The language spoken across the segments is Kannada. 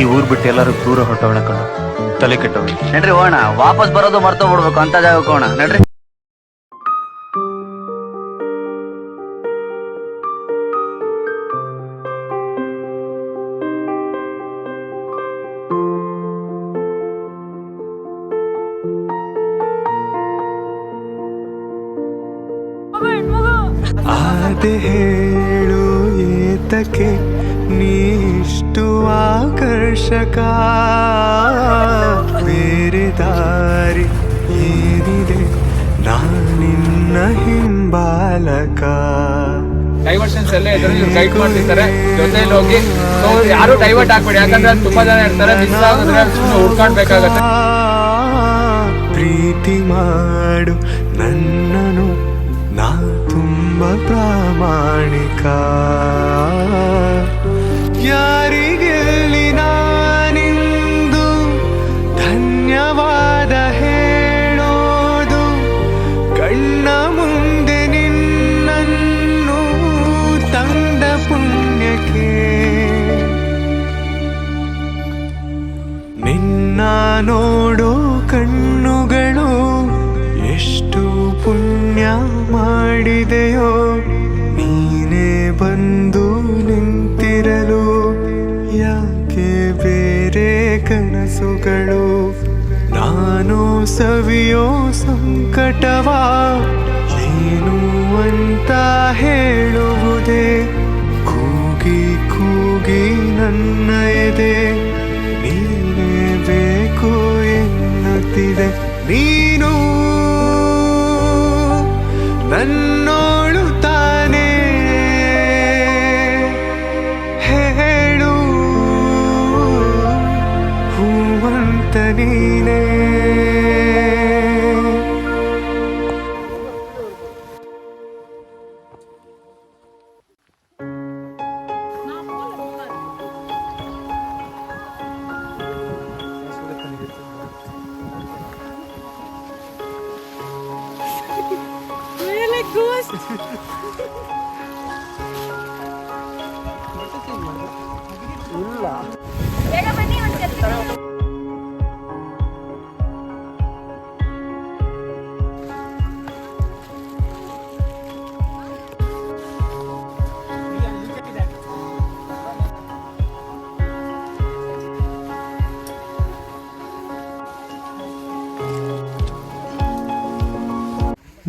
ಈ ಊರ್ ಬಿಟ್ಟು ಎಲ್ಲರೂ ದೂರ ಹೊರಟವಣ ಕಣ. ತಲೆ ಕೆಟ್ಟವಳು ನಡ್ರಿ ಓಣ ವಾಪಸ್ ಬರೋದು ಮರ್ತೋಗ್ಬಿಡ್ಬೇಕು ಅಂತ ಜಾಗಕ್ಕೆ ಹೋಗೋಣ. ನಡ್ರಿ. ಆದೆ ಹೇಳು ಏತಕ್ಕೆ ನೀಷ್ಟು ಆಕರ್ಷಕ. ಬೇರೆ ದಾರಿ ಏನಿದೆ? ನಾನಿನ್ನ ಹಿಂಬಾಲಕ. ಡೈವರ್ಷನ್ಸ್ ಎಲ್ಲ ಇದ್ರೆ ಗೈಡ್ ಮಾಡ್ತಿರ್ತಾರೆ. ಜೊತೆಲಿ ಹೋಗಿ ಯಾರು ಡೈವರ್ಟ್ ಹಾಕ್ಬೇಡಿ ಯಾಕಂದ್ರೆ ತುಂಬಾ ಜನ ಇರ್ತಾರೆ ಮಿಸ್ ಆಗಿದ್ರೆ ಹುಡ್ಕಾಡ್ಬೇಕಾಗತ್ತೆ. ಪ್ರೀತಿ ಮಾಡು ನನ್ನನು ನಾ ತುಂಬ ಪ್ರಾಮಾಣಿಕ. ಮಾಡಿದೆಯೋ ನೀನೇ ಬಂದು ನಿಂತಿರಲು ಯಾಕೆ ಬೇರೆ ಕನಸುಗಳು? ನಾನು ಸವಿಯೋ ಸಂಕಟವಾ?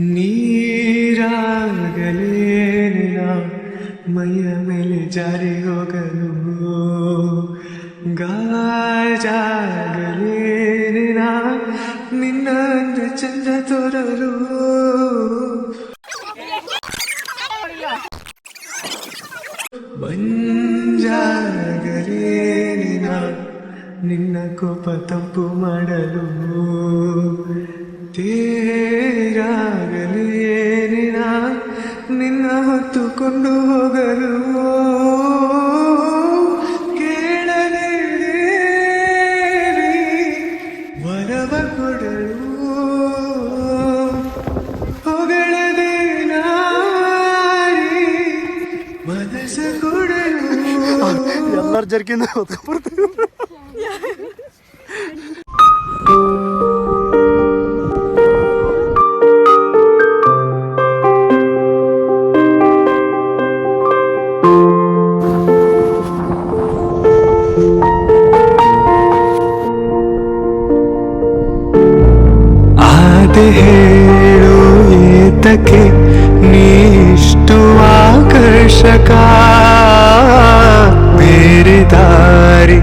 ನೀರಾಗಲೇನಿನ ಮೈಯ ಮೇಲೆ ಜಾರಿ ಹೋಗಲು. ಗಾಜಾಗಲೇನಿನ ನಿನ್ನ ಅಂದ ಚಂದ ತೋರಲು. ಮಂಜಾಗಲೇನಿನ ನಿನ್ನ ಕೋಪ ತಂಪು ಮಾಡಲು. ತೇರಾಗಲೇನಿನ ಕೊಡಲು ಎಲ್ಲರ ಜರ್ಕಿಂದ ಬರ್ತೀವಿ ಏತಕ್ಕೆ ನೀಷ್ಟು ಆಕರ್ಷಕ ಬೇರೆ ದಾರಿ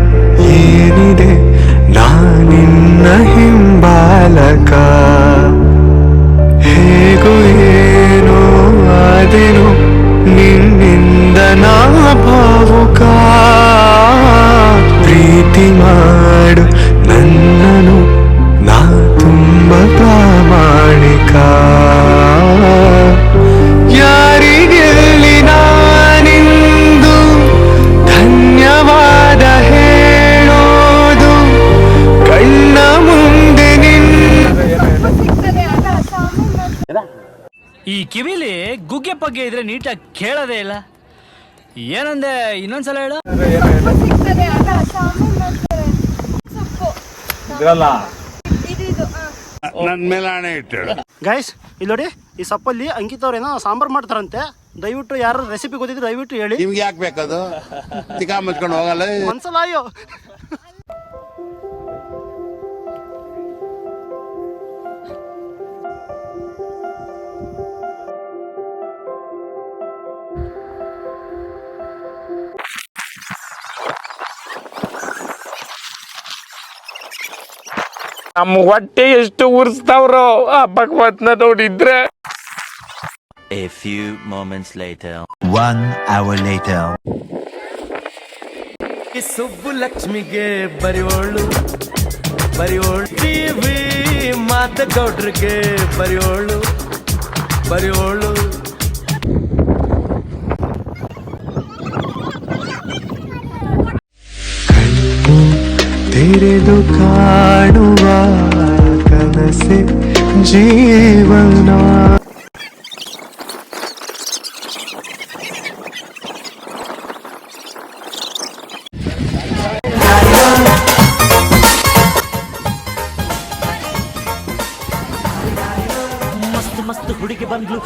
ಕಿವಿಲಿ ಗುಗ್ಗೆ ಪಗ್ಗೆ ಇದ್ರೆ ನೀಟಾಗಿ ಕೇಳೋದೇ ಇಲ್ಲ. ಏನಂದೆ ಇನ್ನೊಂದ್ಸಲ ಹೇಳು. ಸಿಗ್ತದೆ ಅಲ್ಲ ನನ್ನ ಇದ್ರಲ್ಲ? ಇದು ಇದು ಆ. ಗೈಸ್ ಇಲ್ಲಿ ನೋಡಿ ಈ ಸಪ್ಪಲ್ಲಿ ಅಂಕಿತ್ ಅವ್ರೇನೋ ಸಾಂಬಾರ್ ಮಾಡ್ತಾರಂತೆ. ದಯವಿಟ್ಟು ಯಾರು ರೆಸಿಪಿ ಗೊತ್ತಿದ್ರು ದಯವಿಟ್ಟು ಹೇಳಿ. ನಿಮ್ಗೆ ಯಾಕೆ ಬೇಕದು? ತಿಕಾ ಮುಚ್ಕೊಂಡು ಹೋಗಲ್ಲ. ಒಂದ್ಸಲ ಅಯ್ಯೋ. ನಮ್ಮ ಹೊಟ್ಟೆ ಎಷ್ಟು ಉರ್ಸ್ತಾವ್ರೋ ಆ ಭಗವತ್ನ ನೋಡಿದ್ರೆ A few moments later. One hour later. Subbu ಲಕ್ಷ್ಮಿಗೆ ಬರಿಯೋಳು ಬರಿಯೋಳು ಟಿವಿ ಮಾತಗೌಡ್ರಿಗೆ ಬರಿಯೋಳು ಬರಿಯೋಳು ತೆರೆದು ಕಾಣುವ ಕನಸೆ ಜೀವನ. ಮಸ್ತ್ ಮಸ್ತ್ ಹುಡುಗಿ ಬಂದ್ಲು.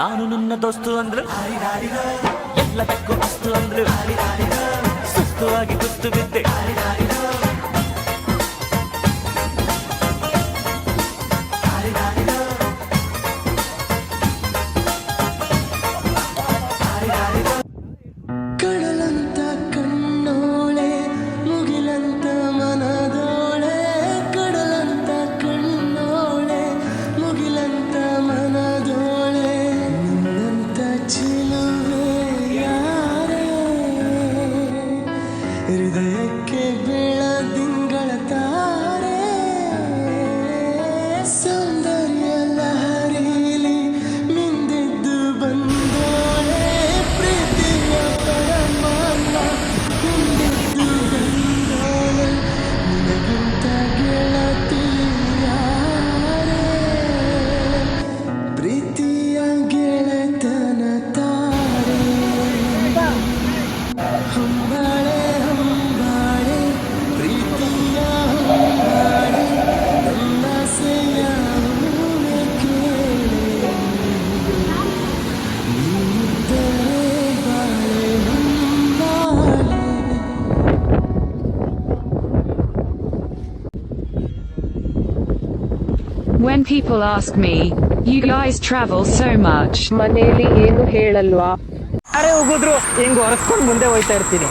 ನಾನು ನನ್ನ ದೋಸ್ತು ಅಂದ್ರು ಎಲ್ಲದಕ್ಕೂ ಅಸ್ತು ಅಂದ್ರು ಸುಸ್ತು ಆಗಿ ಕುಸ್ತು ಬಿದ್ದೆ. ಹೃದಯಕ್ಕೆ ಬೆಳದಿಂಗಳ ತಾರೆ. When people ask me, you guys travel so much. ಮನೆಯಲ್ಲಿ ಏನು ಹೇಳಲ್ವಾ ಅರೆ ಹೋಗಿದ್ರು ಹಿಂಗ್ ಹೊರಸ್ಕೊಂಡು ಮುಂದೆ ಹೋಯ್ತಾ ಇರ್ತೀನಿ